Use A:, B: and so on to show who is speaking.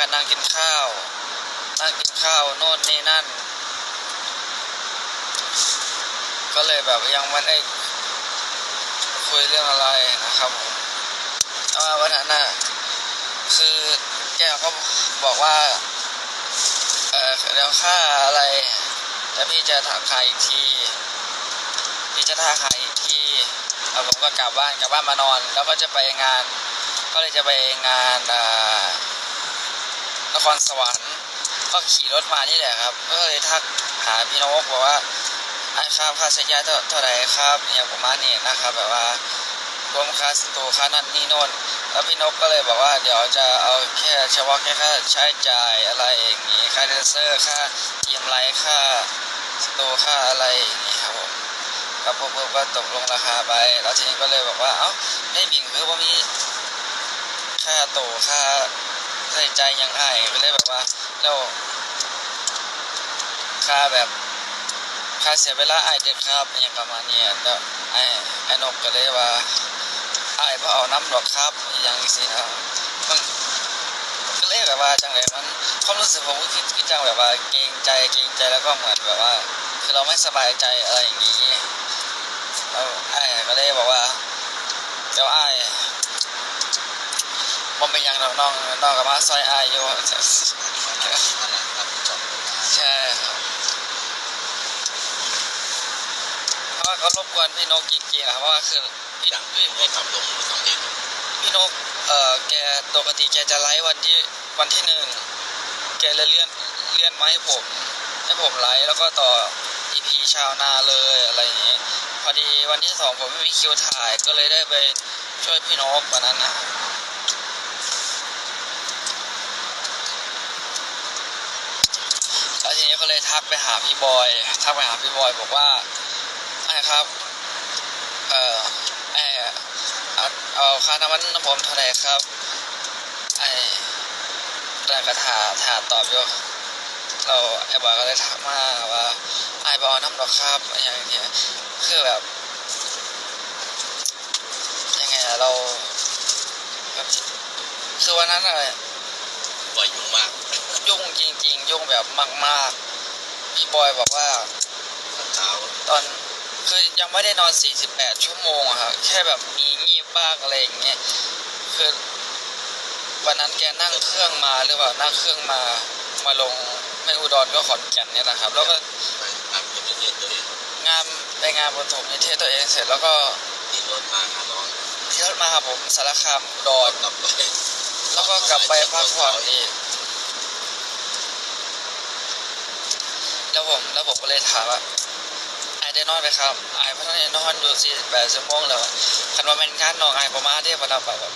A: กันนั่งกินข้าว นั่งกินข้าวโน่นนี่นั่น ก็เลยแบบยังไม่ได้คุยเรื่องอะไรนะครับผมเอาว่าวันนั้นน่ะคือแกก็บอกว่า เออเดี๋ยวค่าอะไรแต่พี่จะถามขายอีกทีพี่จะท่าขายอีกทีแล้วผมก็กลับบ้านกลับบ้านมานอน แล้วก็จะไปงาน ก็เลยจะไปงานอ่า นครสวรรค์ก็ขี่รถมานี่แหละครับ ก็เลยทักหาพี่นกบอกว่าไอ้ครับค่าใช้จ่ายเท่าเท่าไหร่ครับเนี่ยประมาณนี้นะครับ แบบว่ารวมค่าสตูค่านั่นนี่โน่นแล้วพี่นกก็เลยบอกว่าเดี๋ยวจะเอาแค่เฉพาะแค่ค่าใช้จ่ายอะไรอย่างนี้ค่าเดนเซอร์ค่าทีมไลท์ค่าสตูค่าอะไรอย่างนี้ครับผมก็พวกผมก็ตกลงราคาไป แล้วทีนี้ก็เลยบอกว่าเอ้าไม่บิ่งคือว่ามีค่าโตค่า ใช้จ่ายอยังไงก็เลยแบบว่าแล้วค่าแบบค่าเสียเวลาไอเด็กครับอย่างประมาณเนี้ยแล้วไอไอนกก็เลยว่าไอ้ายบ่เอาน้ำดอกครับอย่างนี้สิครับมันก็เลยแบบว่าจังเลยมันความรู้สึกผมก็คิดคิดจังแบบว่าเกรงใจเกรงใจแล้วก็เหมือนแบบว่า คือเราไม่สบายใจอะไรอย่างนี้แล้วไอ้ายก็เลยบอกว่าเดี๋ยวไอ้าย ผมเป็นยังดอกน้องน้องกับมาซอยอายอยู่ใช่ครับเพราะว่าเขารบกวนพี่นกจริงๆอะครับเพราะว่าคือพี่
B: อย่ง
A: พี่
B: ไม่ขับลงทำเอง
A: พี่นกเอ่อแกปกติแกจะไลฟ์วันที่วันที่หนึ่งแกเลยเลื่อนเลื่อนมาให้ผม ให้ผมไลฟ์แล้วก็ต่อ EP ชาวนาเลยอะไรอย่างนี้ยพอดีวันที่สองผมไม่มีคิวถ่ายก็เลยได้ไปช่วยพี่นกวันนั้นนะแล้วทีนี้ ก็เลยทักไปหาพี่บอย ทักไปหาพี่บอยบอกว่าไอ้ครับ เอ่อไอ้เอาเอาค่าน้ำมันน้ำผมเท่าไหร่ครับ ไอ้แต่ก็ถาถาตอบอยู่เราไอ้บอยก็เลยทักมาว่าไอ้บอยน้ำดอกครับอะไรอย่างเงี้ยคือแบบยังไงอะเราแบบคือวันนั้นอะไร
B: ว่ายุ่งมาก
A: ยุ่งจริง ๆ ยุ่งแบบมาก ๆ พี่บอยบอกว่า
B: เช้า
A: ตอนคือยังไม่ได้นอน 48 ชั่วโมงอะครับแค่แบบมีงีบบ้างอะไรอย่างเงี้ยคือวันนั้นแกนั่งเครื่องมาหรือเปล่านั่งเครื่องมามาลงไม่อุดรก็ขอนแก่นเนี่ยนะครับ แล้วก็
B: ไปอ่านเป็นเรียนตัวเอง
A: งานไปงานปฐมนิเทศตัวเองเสร็จแล้วก็
B: ที่รถมาหาน้อง
A: เที่ยวมาหาผมสารคามอุดร
B: กลับไป
A: แล้วก็กลับไปพักผ่อนอีก แล้วผมแล้วผมก็เลยถามว่าไอได้นอนไหมครับไอพัฒนานอนอยู่48ชั่วโมงแล้วคันว่าเป็นงานนอนไอประมาณเที่ประดับแบบ